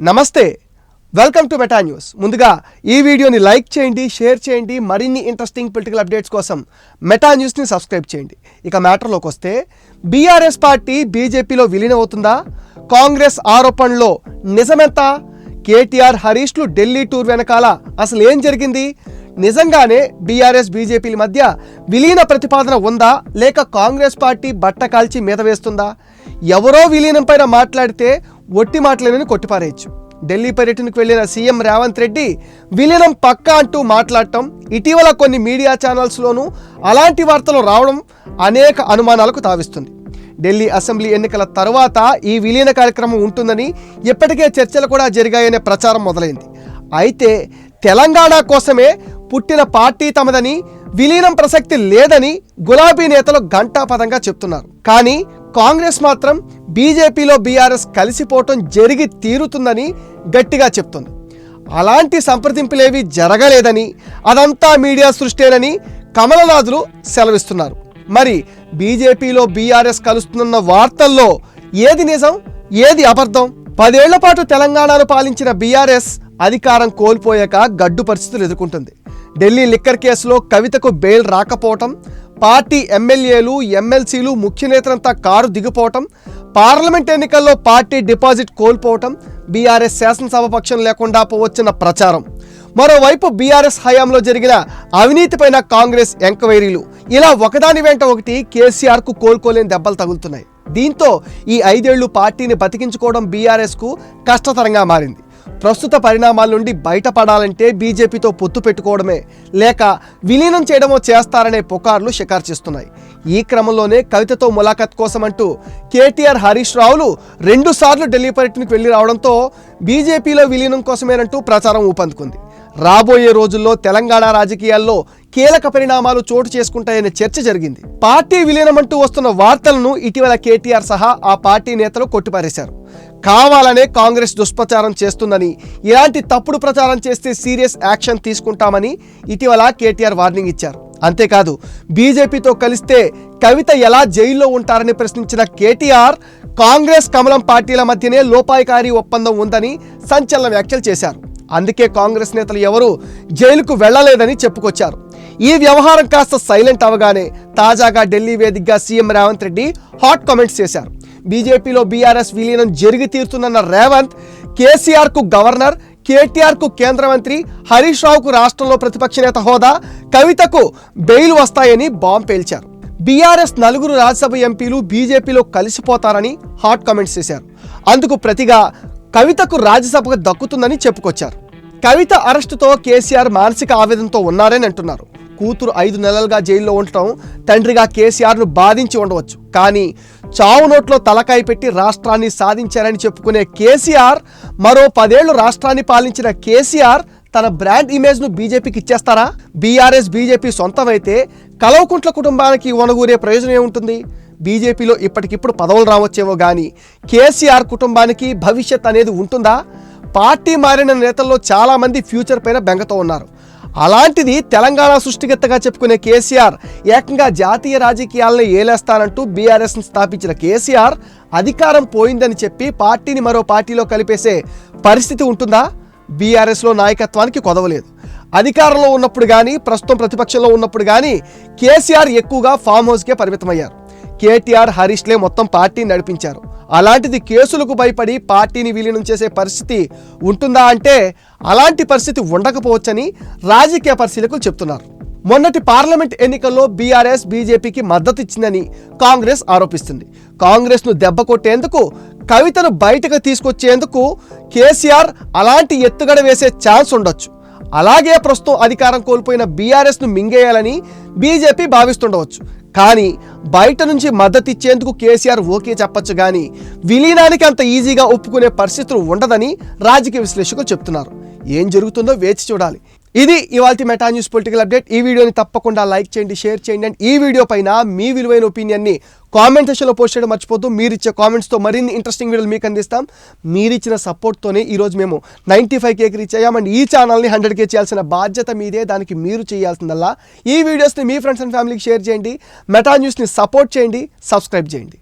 నమస్తే welcome to meta news ముందుగా ఈ వీడియోని లైక్ చేయండి షేర్ చేయండి మరిన్ని ఇంట్రెస్టింగ్ పొలిటికల్ అప్డేట్స్ కోసం మెటా న్యూస్ని సబ్స్క్రైబ్ చేయండి. ఇక మ్యాటర్లోకి వస్తే బీఆర్ఎస్ పార్టీ బీజేపీలో విలీనమవుతుందా కాంగ్రెస్ ఆరోపణలో నిజమెంత? కేటీఆర్ హరీష్లు ఢిల్లీ టూర్ వెనకాల అసలు ఏం జరిగింది? నిజంగానే బీఆర్ఎస్ బీజేపీల మధ్య విలీన ప్రతిపాదన ఉందా? లేక కాంగ్రెస్ పార్టీ బట్ట కాల్చి మీద వేస్తుందా? ఎవరో విలీనం పైన మాట్లాడితే ఒట్టి మాటలేనని కొట్టిపారేయచ్చు. ఢిల్లీ పర్యటనకు వెళ్ళిన సీఎం రేవంత్ రెడ్డి విలీనం పక్కా అంటూ మాట్లాడటం ఇటీవల కొన్ని మీడియా ఛానల్స్లోనూ అలాంటి వార్తలు రావడం అనేక అనుమానాలకు తావిస్తుంది. ఢిల్లీ అసెంబ్లీ ఎన్నికల తర్వాత ఈ విలీన కార్యక్రమం ఉంటుందని ఇప్పటికే చర్చలు కూడా జరిగాయనే ప్రచారం మొదలైంది. అయితే తెలంగాణ కోసమే పుట్టిన పార్టీ తమదని విలీనం ప్రసక్తి లేదని గులాబీ నేతలు ఘంటాపదంగా చెప్తున్నారు. కానీ కాంగ్రెస్ మాత్రం బీజేపీలో బీఆర్ఎస్ కలిసిపోవటం జరిగి తీరుతుందని గట్టిగా చెప్తుంది. అలాంటి సంప్రదింపులేవి జరగలేదని అదంతా మీడియా సృష్టేనని కమలనాథులు సెలవిస్తున్నారు. మరి బీజేపీలో బీఆర్ఎస్ కలుస్తున్న వార్తల్లో ఏది నిజం ఏది అబద్ధం? పదేళ్ళ పాటు తెలంగాణను పాలించిన బీఆర్ఎస్ అధికారం కోల్పోయాక గడ్డు పరిస్థితులు ఎదుర్కొంటుంది. ఢిల్లీ లిక్కర్ కేసులో కవితకు బెయిల్ రాకపోవటం పార్టీ ఎమ్మెల్యేలు ఎమ్మెల్సీలు ముఖ్య నేతలంతా కారు దిగిపోవటం పార్లమెంట్ ఎన్నికల్లో పార్టీ డిపాజిట్ కోల్పోవటం బీఆర్ఎస్ శాసనసభ పక్షం లేకుండా పోవచ్చిన ప్రచారం. మరోవైపు బీఆర్ఎస్ హయాంలో జరిగిన అవినీతిపైన కాంగ్రెస్ ఎంక్వైరీలు. ఇలా ఒకదాని వెంట ఒకటి కేసీఆర్కు కోలుకోలేని దెబ్బలు తగులుతున్నాయి. దీంతో ఈ ఐదేళ్ళు పార్టీని బతికించుకోవడం బీఆర్ఎస్కు కష్టతరంగా మారింది. ప్రస్తుత పరిణామాల నుండి బయటపడాలంటే బీజేపీతో పొత్తు పెట్టుకోవడమే. లేక విలీనం చేయడమో చేస్తారనే పుకార్లు షికారు చేస్తున్నాయి. ఈ క్రమంలోనే కవితతో ములాఖత్ కోసం అంటూ కేటీఆర్ హరీష్ రావులు రెండు సార్లు ఢిల్లీ పర్యటనకు వెళ్ళి రావడంతో బీజేపీలో విలీనం కోసమేనంటూ ప్రచారం ఊపందుకుంది. రాబోయే రోజుల్లో తెలంగాణ రాజకీయాల్లో కీలక పరిణామాలు చోటు చేసుకుంటాయనే చర్చ జరిగింది. పార్టీ విలీనమంటూ వస్తున్న వార్తలను ఇటీవల కేటీఆర్ సహా ఆ పార్టీ నేతలు కొట్టిపారేశారు. కావాలనే కాంగ్రెస్ దుష్ప్రచారం చేస్తుందని ఇలాంటి తప్పుడు ప్రచారం చేస్తే సీరియస్ యాక్షన్ తీసుకుంటామని ఇటీవల కేటీఆర్ వార్నింగ్ ఇచ్చారు. అంతేకాదు బీజేపీతో కలిస్తే కవిత ఎలా జైల్లో ఉంటారని ప్రశ్నించిన కేటీఆర్ కాంగ్రెస్ కమలం పార్టీల మధ్యనే లోపాయకారి ఒప్పందం ఉందని సంచలన వ్యాఖ్యలు చేశారు. అందుకే కాంగ్రెస్ నేతలు ఎవరూ జైలుకు వెళ్ళలేదని చెప్పుకొచ్చారు. ఈ వ్యవహారం కాస్త సైలెంట్ అవగానే తాజాగా ఢిల్లీ వేదికగా CM Revanth Reddy hot comments చేశారు. బీజేపీలో బీఆర్ఎస్ విలీనం జరిగి తీరుతుందన్న రేవంత్ కేసీఆర్కు గవర్నర్ కేటీఆర్కు కేంద్ర మంత్రి హరీష్ రావుకు రాష్ట్రంలో ప్రతిపక్ష నేత హోదా కవితకు బెయిల్ వస్తాయని బాంబ్ పేల్చారు. బీఆర్ఎస్ నలుగురు రాజ్యసభ ఎంపీలు బీజేపీలో కలిసిపోతారని హాట్ కామెంట్స్ చేశారు. అందుకు ప్రతిగా కవితకు రాజ్యసభకు దక్కుతుందని చెప్పుకొచ్చారు. కవిత అరెస్టుతో కేసీఆర్ మానసిక ఆవేదనతో ఉన్నారని అంటున్నారు. కూతురు ఐదు నెలలుగా జైల్లో ఉండటం తండ్రిగా కేసీఆర్ను బాధించి ఉండవచ్చు. కానీ చావు నోట్లో తలకాయ పెట్టి రాష్ట్రాన్ని సాధించారని చెప్పుకునే కేసీఆర్ మరో పదేళ్ళు రాష్ట్రాన్ని పాలించిన కేసీఆర్ తన బ్రాండ్ ఇమేజ్ను బీజేపీకి ఇచ్చేస్తారా? బీఆర్ఎస్ బీజేపీ సొంతమైతే కలవకుంట్ల కుటుంబానికి వనగూరే ప్రయోజనం ఏముంటుంది? బీజేపీలో ఇప్పటికిప్పుడు పదవులు రావచ్చేమో కానీ కేసీఆర్ కుటుంబానికి భవిష్యత్ అనేది ఉంటుందా? పార్టీ మారిన నేతల్లో చాలామంది ఫ్యూచర్ పైన బెంగతో ఉన్నారు. అలాంటిది తెలంగాణ సృష్టికర్తగా చెప్పుకునే కేసీఆర్ ఏకంగా జాతీయ రాజకీయాలను ఏలేస్తానంటూ బీఆర్ఎస్ను స్థాపించిన కేసీఆర్ అధికారం పోయిందని చెప్పి పార్టీని మరో పార్టీలో కలిపేసే పరిస్థితి ఉంటుందా? బీఆర్ఎస్లో నాయకత్వానికి కొదవలేదు. అధికారంలో ఉన్నప్పుడు కానీ ప్రస్తుతం ప్రతిపక్షంలో ఉన్నప్పుడు కానీ కేసీఆర్ ఎక్కువగా ఫామ్ హౌస్కే పరిమితమయ్యారు. కేటీఆర్ హరీష్లే మొత్తం పార్టీని నడిపించారు. అలాంటిది కేసులకు భయపడి పార్టీని విలీనం చేసే పరిస్థితి ఉంటుందా అంటే అలాంటి పరిస్థితి ఉండకపోవచ్చని రాజకీయ పరిశీలకులు చెప్తున్నారు. మొన్నటి పార్లమెంట్ ఎన్నికల్లో బీఆర్ఎస్ బీజేపీకి మద్దతు ఇచ్చిందని కాంగ్రెస్ ఆరోపిస్తుంది. కాంగ్రెస్ను దెబ్బ కొట్టేందుకు కవితను బయటకు తీసుకొచ్చేందుకు కేసీఆర్ అలాంటి ఎత్తుగడ వేసే ఛాన్స్ ఉండొచ్చు. అలాగే ప్రస్తుతం అధికారం కోల్పోయిన బీఆర్ఎస్ను మింగేయాలని బీజేపీ భావిస్తుండవచ్చు. కానీ బయట నుంచి మద్దతు ఇచ్చేందుకు కేసీఆర్ ఓకే చెప్పొచ్చు కానీ విలీనానికి అంత ఈజీగా ఒప్పుకునే పరిస్థితులు ఉండదని రాజకీయ విశ్లేషకులు చెప్తున్నారు. ఏం జరుగుతుందో వేచి చూడాలి. ఇది ఇవాళ మెటా న్యూస్ పొలిటికల్ అప్డేట్. ఈ వీడియోని తప్పకుండా లైక్ చేయండి షేర్ చేయండి అండ్ ఈ వీడియో పైన మీ విలువైన ఒపీనియన్ని కామెంట్ సెక్షన్లో పోస్ట్ చేయడం మర్చిపోతూ మీరు ఇచ్చే కామెంట్స్తో మరిన్ని ఇంట్రెస్టింగ్ వీడియోలు మీకు అందిస్తాం. మీరు ఇచ్చిన సపోర్ట్తోనే ఈరోజు మేము నైంటీ ఫైవ్ కేకి రీచ్ అయ్యాం అండ్ ఈ ఛానల్ని హండ్రెడ్ కే చేయాల్సిన బాధ్యత మీదే. దానికి మీరు చేయాల్సిందల్లా. ఈ వీడియోస్ని మీ ఫ్రెండ్స్ అండ్ ఫ్యామిలీకి షేర్ చేయండి. మెటా న్యూస్ని సపోర్ట్ చేయండి సబ్స్క్రైబ్ చేయండి.